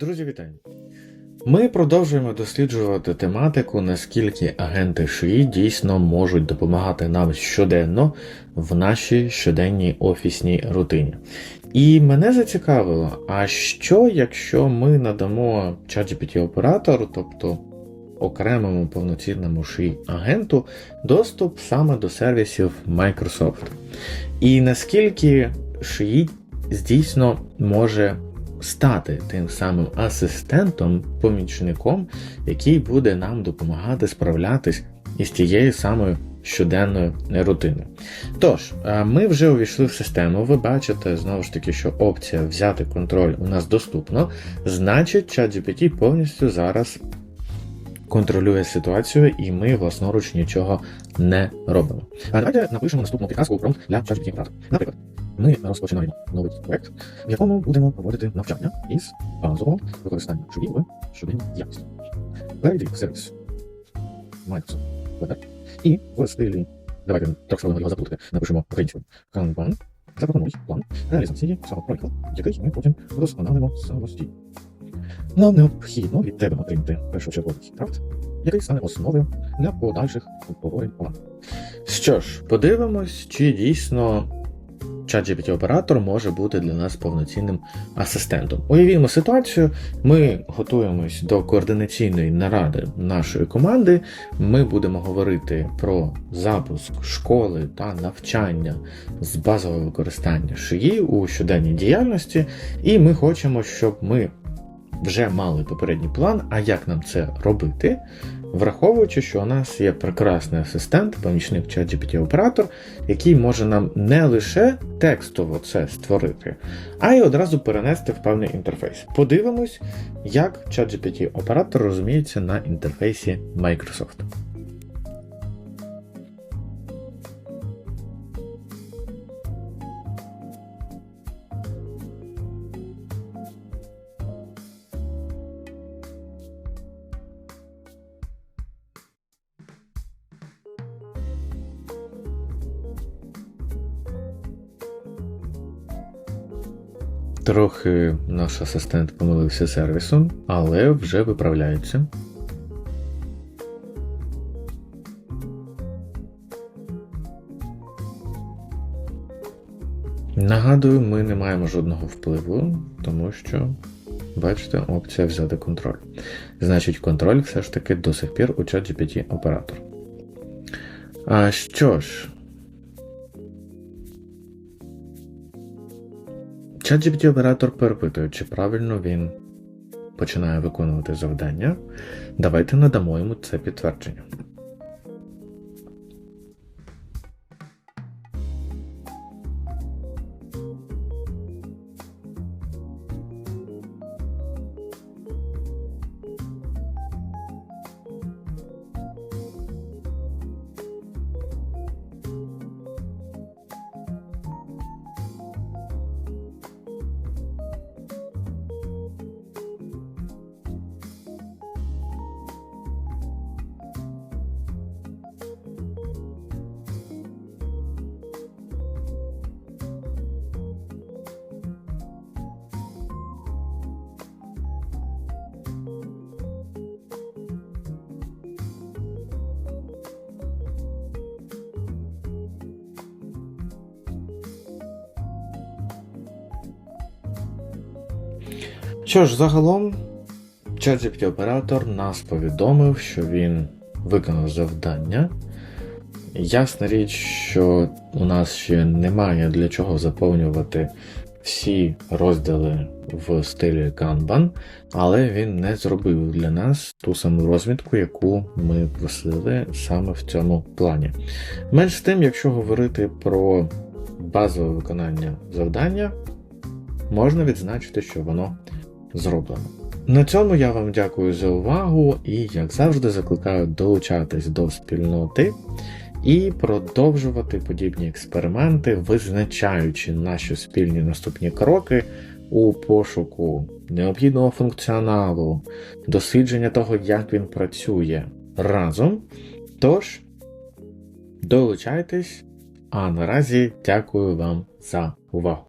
Друзі, вітання! Ми продовжуємо досліджувати тематику, наскільки агенти ШИІ дійсно можуть допомагати нам щоденно в нашій щоденній офісній рутині. І мене зацікавило, а що, якщо ми надамо ChatGPT оператору, тобто окремому повноцінному шиї агенту, доступ саме до сервісів Microsoft? І наскільки шиї дійсно може стати тим самим асистентом, помічником, який буде нам допомагати справлятись із тією самою щоденною рутиною. Тож, е, ми вже увійшли в систему. Ви бачите знову ж таки, що опція взяти контроль у нас доступна. Значить, ChatGPT повністю зараз контролює ситуацію, і ми власноруч нічого не робимо. А давайте напишемо наступну підказку промпт для ChatGPT оператора. Наприклад, ми розпочинаємо новий проект, в якому будемо проводити навчання із базового використання шиї в якості. Перейди в сервіс Microsoft і в стилі, давайте трохи його заплутати, напишемо українською Kanban, запропонуй план реалізації цього проекту, який ми потім вдосконалимо самостійно. Нам необхідно від тебе отримати першочерговий драфт, який стане основою для подальших обговорень. Що ж, подивимось, чи дійсно ChatGPT оператор може бути для нас повноцінним асистентом. Уявімо ситуацію, ми готуємось до координаційної наради нашої команди. Ми будемо говорити про запуск школи та навчання з базового використання шиї у щоденній діяльності, і ми хочемо, щоб ми вже мали попередній план, а як нам це робити, враховуючи, що у нас є прекрасний асистент, помічник gpt оператор який може нам не лише текстово це створити, а й одразу перенести в певний інтерфейс. Подивимось, як ChatGPT оператор розуміється на інтерфейсі Microsoft. Трохи наш асистент помилився сервісом, але вже виправляється. Нагадую, ми не маємо жодного впливу, тому що, бачите, опція взяти контроль. Значить, контроль все ж таки до сих пір у ChatGPT оператор. А що ж, ChatGPT оператор перепитує, чи правильно він починає виконувати завдання. Давайте надамо йому це підтвердження. Що ж, загалом, ChatGPT оператор нас повідомив, що він виконав завдання. Ясна річ, що у нас ще немає для чого заповнювати всі розділи в стилі Kanban, але він не зробив для нас ту саму розмітку, яку ми просили саме в цьому плані. Менш з тим, якщо говорити про базове виконання завдання, можна відзначити, що воно зроблено. На цьому я вам дякую за увагу і, як завжди, закликаю долучатись до спільноти і продовжувати подібні експерименти, визначаючи наші спільні наступні кроки у пошуку необхідного функціоналу, дослідження того, як він працює разом. Тож, долучайтесь, а наразі дякую вам за увагу.